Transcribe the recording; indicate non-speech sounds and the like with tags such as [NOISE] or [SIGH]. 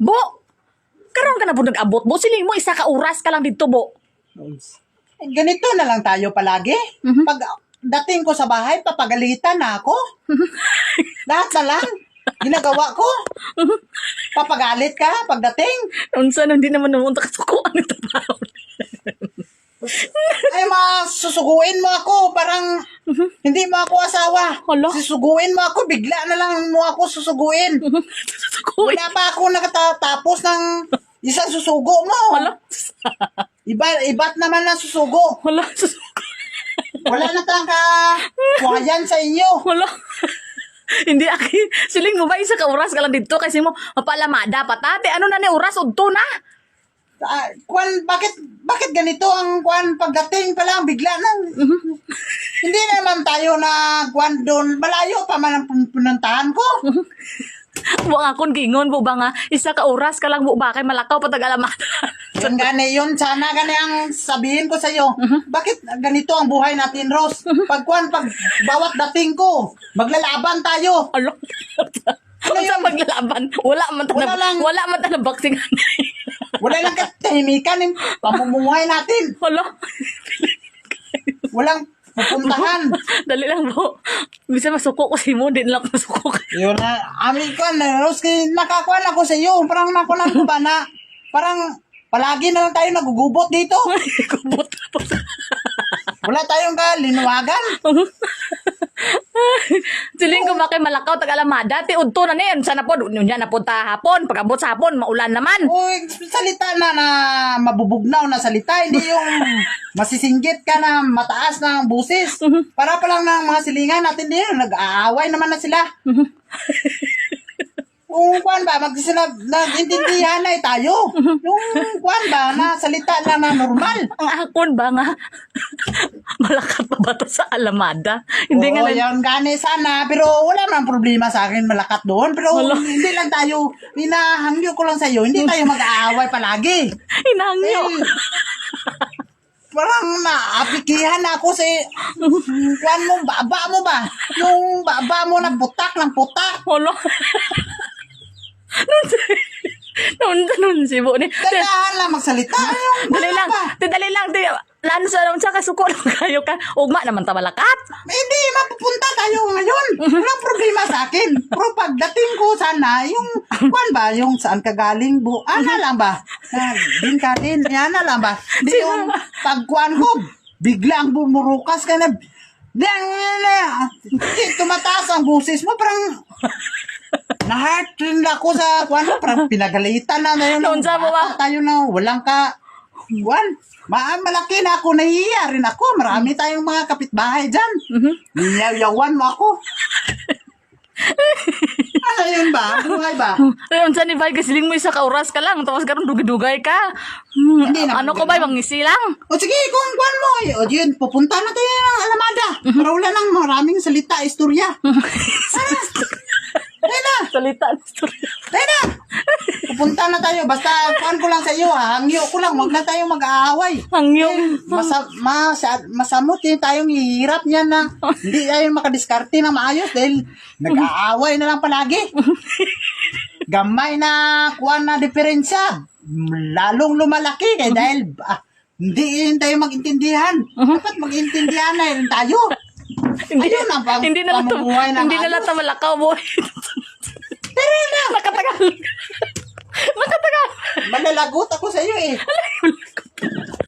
Bo, karon ka na po nag-abot. Bo, siling mo, isa ka oras ka lang dito, Bo. Eh, Ganito na lang tayo palagi. Mhm. Pag dating ko sa bahay, papagalitan na ako. [LAUGHS] Lahat na lang. Ginagawa ko. Papagalit ka pagdating. Unsa nang di naman namunta ka ang trabaho. Ay, ma, susuguin mo ako. Parang hindi mo ako asawa. Hala. Susuguin mo ako. Bigla na lang mo ako susuguin. Suko. Wala pa ako nakatapos ng isang susugo mo. Wala. Iba, iba't naman ang susugo. Wala. Susuko. Wala na tayong kakuhayan sa inyo. Wala. Hindi aki. Siling mo ba isa ka oras ka lang dito kasi mo mapalamada patate. Ano na ni oras udto na? Ah, kwan, bakit bakit ganito ang kwan pagdating pa lang bigla nang [LAUGHS] hindi naman tayo na kwan doon malayo pa man ang pununtahan ko Wa nga kon gingon mo ba nga isa ka oras ka lang mo ba kay malakaw patag alamada. [LAUGHS] yan gani yun sana gani ang sabihin ko sa iyo bakit ganito ang buhay natin Rose pag kwan pag bawat dating ko maglalaban tayo Alo. Ano sa maglalaban? Wala man ta Wala lang. wala man ta na boxing. Wala lang katahimikan yung pamumuhay natin Wala. walang pupuntahan Dali lang po. Bisa masuko ko si mo, din lang masuko ka. Yun na, amin ko na, Rose, kay nakakuan ako sa iyo. Parang nakunan ko ba na, parang palagi na lang tayo nagugubot dito. Kubot na po. Wala tayong kalinawagan. Siling ko makay malakaw tag alamada. Ti udto na niyan. Sana po, niya na punta hapon. Pagabot sa hapon, maulan naman. Uy, salita na na mabubugnaw na salita, hindi yung [LAUGHS] masisinggit ka na mataas ng busis. Para pa lang ng mga silingan natin din, nag-aaway naman na sila. Yung kwan ba, mag sila, nag-intindihan na eh tayo. Yung kwan ba, na salita lang na normal. Ang akon ba nga, malakat pa ba to sa alamada? Hindi nga Oo, lang, yan gani sana. Pero wala man problema sa akin malakat doon. Pero Wala. hindi lang tayo, hinahangyo ko lang sa iyo, hindi tayo mag-aaway palagi. inangyo. Eh, parang naapikihan ako sa kwan mo, baba mo ba? Yung baba mo na putak ng putak. Wala. [LAUGHS] Nun, nun, nun, sibo ni. Lang magsalita. Dali lang, ti [LAUGHS] dali lang, ti, lan sa lang sa kasuko lang [LAUGHS] kayo ka. Ugma naman ta malakat. Hindi, mapupunta tayo ngayon. Walang problema sa akin. Pero pagdating ko sana, yung, kwan ba, yung saan ka galing, bu, ana lang ba? Din ka din, yan na lang ba? Di yung pagkuan ko, biglang bumurukas ka na, tumataas ang busis mo, parang, na-heart rin ako sa, kwan, parang pinagalitan na na yun. Noon sa mo ba? Bata Tayo na, walang ka, kwan, ma malaki na ako, nahihiya rin ako. Marami tayong mga kapitbahay dyan. Niyayawan mo ako. [LAUGHS] ano yun ba? Buhay ba? [LAUGHS] Ayun, sa ni Bay, kasiling mo isa ka oras ka lang, tapos karon dugay-dugay ka. Hmm, Hindi naman ano ko ba, mangisi lang? O sige, kung kwan mo, eh, o yun, pupunta na tayo ng Alamada. Para wala nang maraming salita, istorya. Tayo Salita. tayo na. Pupunta na tayo. Basta, kwan ko lang sa iyo, ha? Hangyo ko lang, huwag na tayo mag-aaway. Ang yung... Masa, masa, masamot din tayong hihirap niyan na hindi tayo makadiskarte na maayos dahil nag-aaway na lang palagi. Gamay na kuwan na diferensya. Lalong lumalaki kaya dahil ah, hindi tayo mag-intindihan. Dapat mag-intindihan na rin tayo. Hindi, Ayun na, pag- hindi na lang pamumuhay hindi na lang to malakaw, boy. Nakatagal. Malalagot ako sa iyo eh.